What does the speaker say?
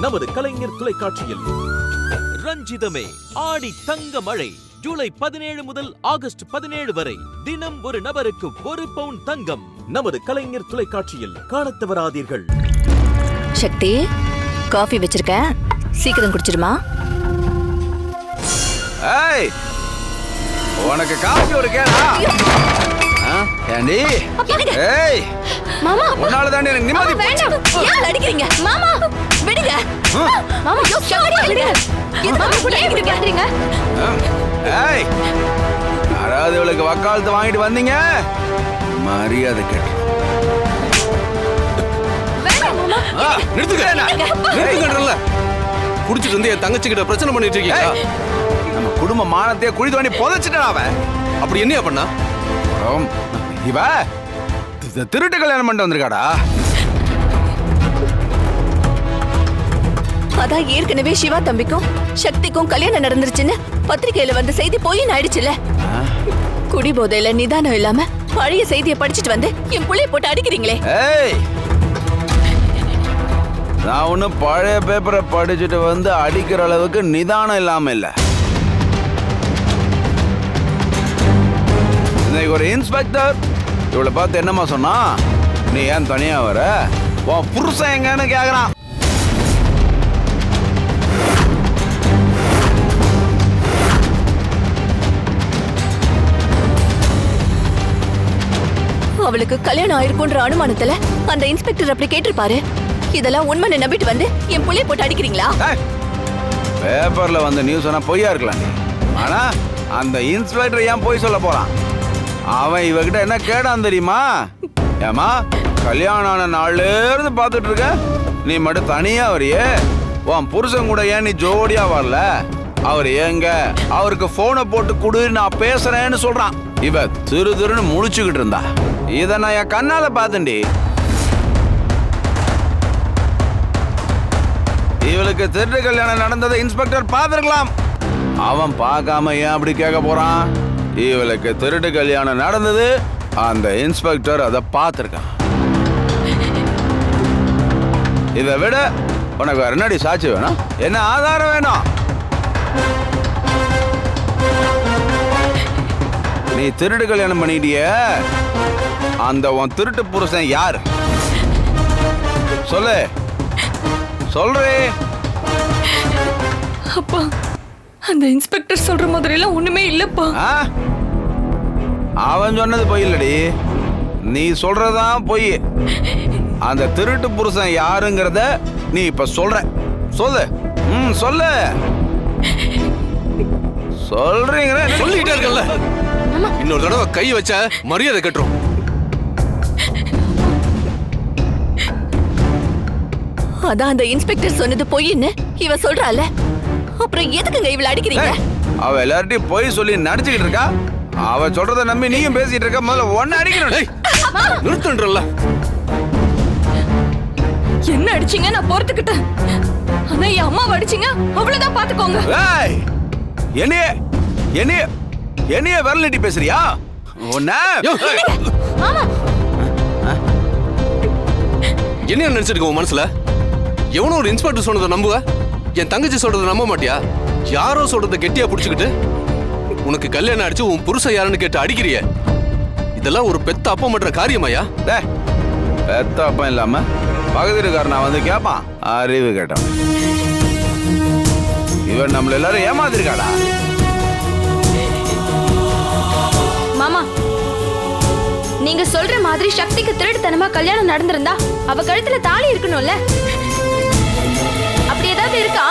நமது கலைஞர் தொலைக்காட்சியில். ரஞ்சிதமே ஆடி தங்க மழை ஜூலை பதினேழு முதல் ஆகஸ்ட் பதினேழு வரை தினம் ஒரு நபருக்கு ஒரு பவுன் தங்கம். நமது கலைஞர் தொலைக்காட்சியில் காணத் தவறாதீர்கள். சக்தி காஃபி வச்சிருக்கேன். சீக்கிரம் குடிச்சிருமா ஏய் உனக்கு காஃபி ஒரு கேடா? ஏண்டி. ஏய் மாமா. உன்னால தாண்டி எனக்கு நிம்மதி வேண்டாம். ஏன் அடிக்கிறீங்க? மாமா விடுங்க. மாமா ஐயோ சாரி விடுங்க. இது மாமா கூட இப்படி பண்றீங்க? ஏய் யாராவது இவளுக்கு வக்காலத்து வாங்கிட்டு வந்தீங்க? மரியாதை கேட்டு. நிறுத்துங்க. நிறுத்துங்கன்றல குடிச்சிட்டு வந்து என் தங்கச்சி கிட்ட பிரச்சனை பண்ணிட்டு இருக்கீங்க நம்ம குடும்ப மானத்தையே குழி தோண்டி புதைச்சிட்டான் அவன். அப்படி என்னையா பண்ணா? இவ? திருட்டு கல்யாணம் பண்ணிட்டு வந்திருக்காடா? அதான் ஏற்கனவே சிவா தம்பிக்கும் சக்திக்கும் கல்யாணம் நடந்துருச்சுன்னு பத்திரிக்கையில வந்த செய்தி போயின்னு ஆயிடுச்சுல குடி போதையில நிதானம் இல்லாம பழைய செய்தியை படிச்சுட்டு வந்து என் புள்ளைய போட்டு அடிக்கிறீங்களே. நான் ஒன்றும் பழைய பேப்பரை படிச்சுட்டு வந்து அடிக்கிற அளவுக்கு நிதானம் இல்லாம இல்ல. இன்னைக்கு ஒரு இன்ஸ்பெக்டர் இவளை பார்த்து என்னம்மா சொன்னா? நீ ஏன் தனியா வர? உன் புருஷன் எங்கன்னு கேக்குறான். அவளுக்கு கல்யாணம் ஆயிருக்குன்ற அனுமானத்துல அந்த இன்ஸ்பெக்டர் அப்படி கேட்டிருப்பாரு. இதெல்லாம் உண்மைன்னு நம்பிட்டு வந்து என் புள்ளைய போட்டு அடிக்கிறீங்களா? பேப்பர்ல வந்த நியூஸ் பொய்யா இருக்கலாம் ஆனா அந்த இன்ஸ்பெக்டர் ஏன் போய் சொல்ல போறான்? அவன் இவகிட்ட என்ன கேடான் தெரியுமா? ஏமா கல்யாணம் ஆன நாள்லேருந்து பார்த்துட்டு இருக்க? நீ மட்டும் தனியா வரியே. உன் புருஷன் கூட ஏன் நீ ஜோடியா வரல? அவர் ஏங்க? அவருக்கு போனை போட்டு கொடு நான் பேசுறேன்னு சொல்றான். இவ திரு திருன்னு முழிச்சுக்கிட்டு இருந்தா. இத நான் என் கண்ணால பார்த்தேன்டி. இவளுக்கு திருட்டு கல்யாணம் நடந்ததை இன்ஸ்பெக்டர் பார்த்திருக்கலாம். அவன் பார்க்காம ஏன் அப்படி கேட்க போறான்? இவளுக்கு திருட்டு கல்யாணம் நடந்தது. அந்த இன்ஸ்பெக்டர் அதை பார்த்துருக்கான். இதை விட உனக்கு வேற என்னடி சாட்சி வேணும்? என்ன ஆதாரம் வேணும்? நீ திருட்டு கல்யாணம் பண்ணிட்டிய? அந்த உன் திருட்டு புருஷன் யார்? சொல்லு. சொல்றே. அப்பா. அந்த இன்ஸ்பெக்டர் சொல்ற மாதிரி எல்லாம் ஒண்ணுமே இல்லப்பா? அவன் சொன்னது பொய் இல்லடி. நீ சொல்றதான் பொய். அந்த திருட்டு புருஷன் யாருங்கிறத நீ இப்ப சொல்ற. சொல்லு. ம் சொல்லு. சொல்றீங்கிற சொல்லிக்கிட்டே இருக்கல இன்னொரு தடவை கை வச்ச மரியாதை கட்டுரும். அதான் அந்த இன்ஸ்பெக்டர் சொன்னது பொய்ன்னு இவ சொல்றால அப்புறம் எதுக்குங்க இவள அடிக்கிறீங்க? அவ எல்லார்ட்டையும் பொய் சொல்லி நடிச்சுக்கிட்டு இருக்கா? அவ சொல்றத நம்பி நீயும் பேசிட்டு இருக்க முதல்ல ஒன்னு அடிக்கணும். நிறுத்துன்றல என்ன அடிச்சீங்க? நான் பொறுத்துக்கிட்டேன். ஆனா என் அம்மாவை அடிச்சீங்க? அவ்வளவுதான் பாத்துக்கோங்க. ஏய் என்னைய என்னைய என்னைய விரலட்டி பேசுறியா? உன்ன? என்ன நினைச்சிருக்க உன் மனசுல? எவனோ ஒரு இன்ஸ்பெக்டர் சொன்னதை நம்புவ? என் தங்கச்சி சொல்றதை நம்ப மாட்டியா? யாரோ சொல்றதை கெட்டியா புடிச்சுக்கிட்டு? உனக்கு கல்யாணம் அடிச்சு உன் புருஷன் யாருன்னு கேட்டு அடிக்கிறிய? இதெல்லாம் ஒரு பெத்த அப்பா பண்ற காரியமாயா டேய், பெத்த அப்பம் இல்லாம பகுதிக்காரனா வந்து கேட்பான் அறிவு கேட்டான் இவன் நம்மள எல்லாரும் ஏமாத்திருக்காடா? மாமா நீங்க சொல்ற மாதிரி சக்திக்கு திருட்டுத்தனமா கல்யாணம் நடந்திருந்தா அவ கழுத்துல தாலி இருக்கணும்ல? அளவு இருக்கா?